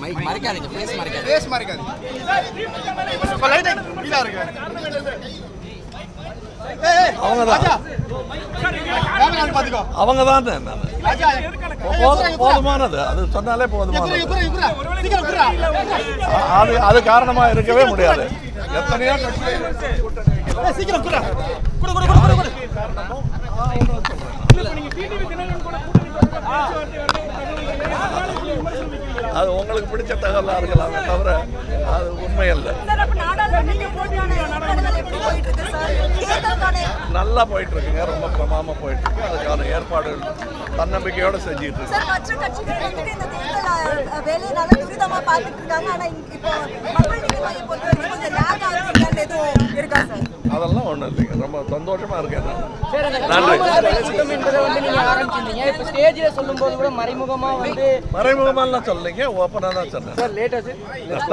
Mic மறைக்காதீங்க face மாதிரி light இதா இருக்கு ஏய் அவங்க தான். போதுமானது அது சொன்னாலே போதுமானது அது அது காரணமா இருக்கவே முடியாது. எத்தனையோ அது உங்களுக்கு பிடிச்ச தகவலா இருக்கலாமே தவிர அது உண்மை இல்லை நல்லா போயிட்டு இருக்குங்க ரொம்ப பிரமாமா போயிட்டு இருக்கு அதுக்கான ஏற்பாடுகள் தன்னம்பிக்கையோட செஞ்சுட்டு இருக்கு துரிதமா பார்த்துட்டு இருக்காங்க ஆனா இங்க- இப்போ மக்கள் நீதி மையம் பொறுத்த வரைக்கும் கொஞ்சம் லேக் ஆகுதுன்னு எதுவும் இருக்கா சார்? அதெல்லாம் ஒண்ணும் இல்லைங்க. ரொம்ப சந்தோஷமா இருக்கேன் கூட்டம் என்பதை வந்து நீங்க ஆரம்பிச்சிருந்தீங்க. இப்ப ஸ்டேஜ்ல சொல்லும்போது கூட மறைமுகமா வந்து மறைமுகமாலாம் சொல்லலைங்க. ஓப்பனாக தான் சொன்னேன். Sir sir. Yes,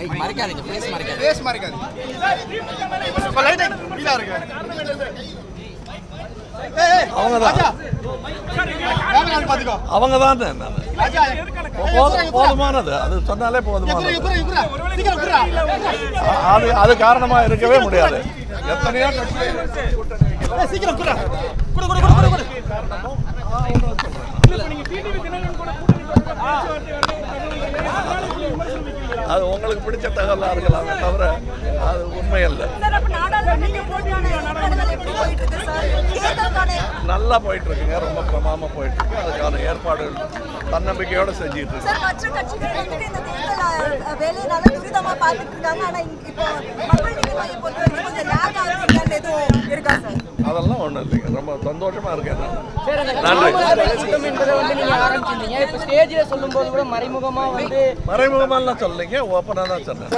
மைக் மறைக்காதீங்க ஃபேஸ் மறைக்காதீங்க. பேஸ் மாதிரி இருக்காது இப்ப லைட் இதா இருக்கு. அவங்க தான். ராஜா. கேமரா பாத்துக்கோ அவங்க தான் ராஜா போதுமானது. அது சொன்னாலே போதுமானது. அது அது காரணமா இருக்கவே முடியாது. எத்தனையோ சீக்கிரம் குரா குடு குடு குடு குடு குடு அது உங்களுக்கு பிடிச்ச தகவலா இருக்கலாமே தவிர அது உண்மை தேர்தலுக்கான நல்லா போயிட்டு இருக்குங்க ரொம்ப பிரமாமா போயிட்டு இருக்கு அதுக்கான ஏற்பாடுகள் தன்னம்பிக்கையோட செஞ்சுட்டு இருக்கு. அதெல்லாம் ஒண்ணும் இல்லைங்க. ரொம்ப சந்தோஷமா இருக்கேன். நன்றி. காமராஜர் கூட்டம் என்பதை வந்து நீங்க ஆரம்பிச்சிருந்தீங்க. இப்ப ஸ்டேஜ்ல சொல்லும்போது கூட மறைமுகமா வந்து மறைமுகமாலாம் சொல்லலைங்க. ஓப்பனாக தான் சொன்னேன்.